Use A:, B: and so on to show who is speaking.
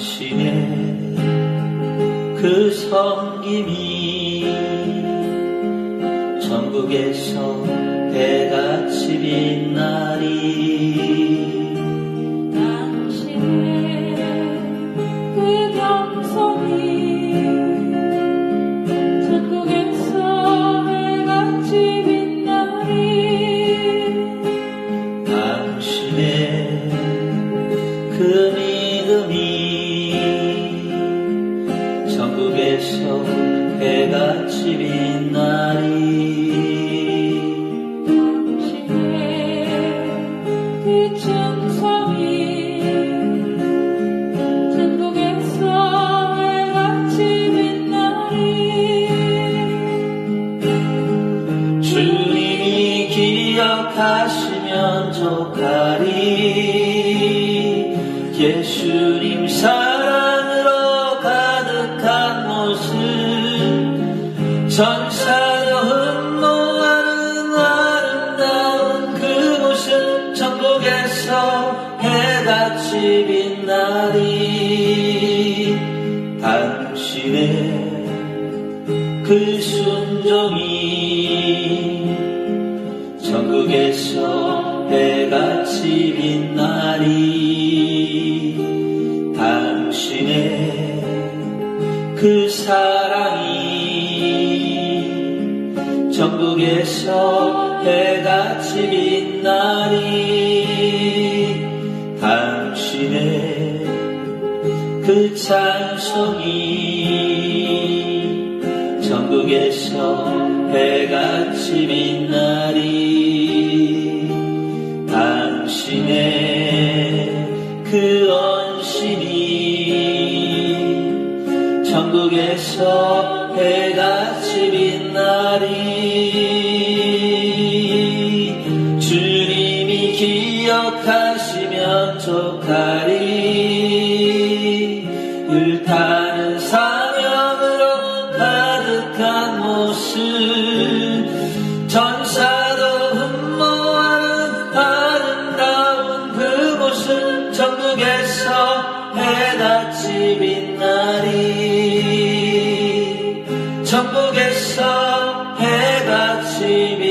A: 당신의 그 성김이 천국에서 대같이 빛나리
B: 당신의 그 경성이 전국에서 배같이 빛나리
A: 당신의 전국에서 해같이 빛나리
B: 당신의 그 충성이 전국에서 해같이 빛나리
A: 주님이 기억하시면 좋가리 예수님 사랑 전사도 흠모하는 아름다운 그 모습 전국에서 해같이 빛나리 당신의 그 순종이 전국에서 해같이 빛나리 당신의 그 사랑이 전국에서 해같이 빛나리 당신의 그 찬송이 전국에서 해같이 빛나리 당신의 그 언신이 전국에서 해같이 족하리. 주님이 기억하시면 좋다리. 불타는 사명으로 가득한 모습. 전사도 흠모하는 아름다운 그곳은 천국에서 해같이 빛나리 전북에서 해가 지면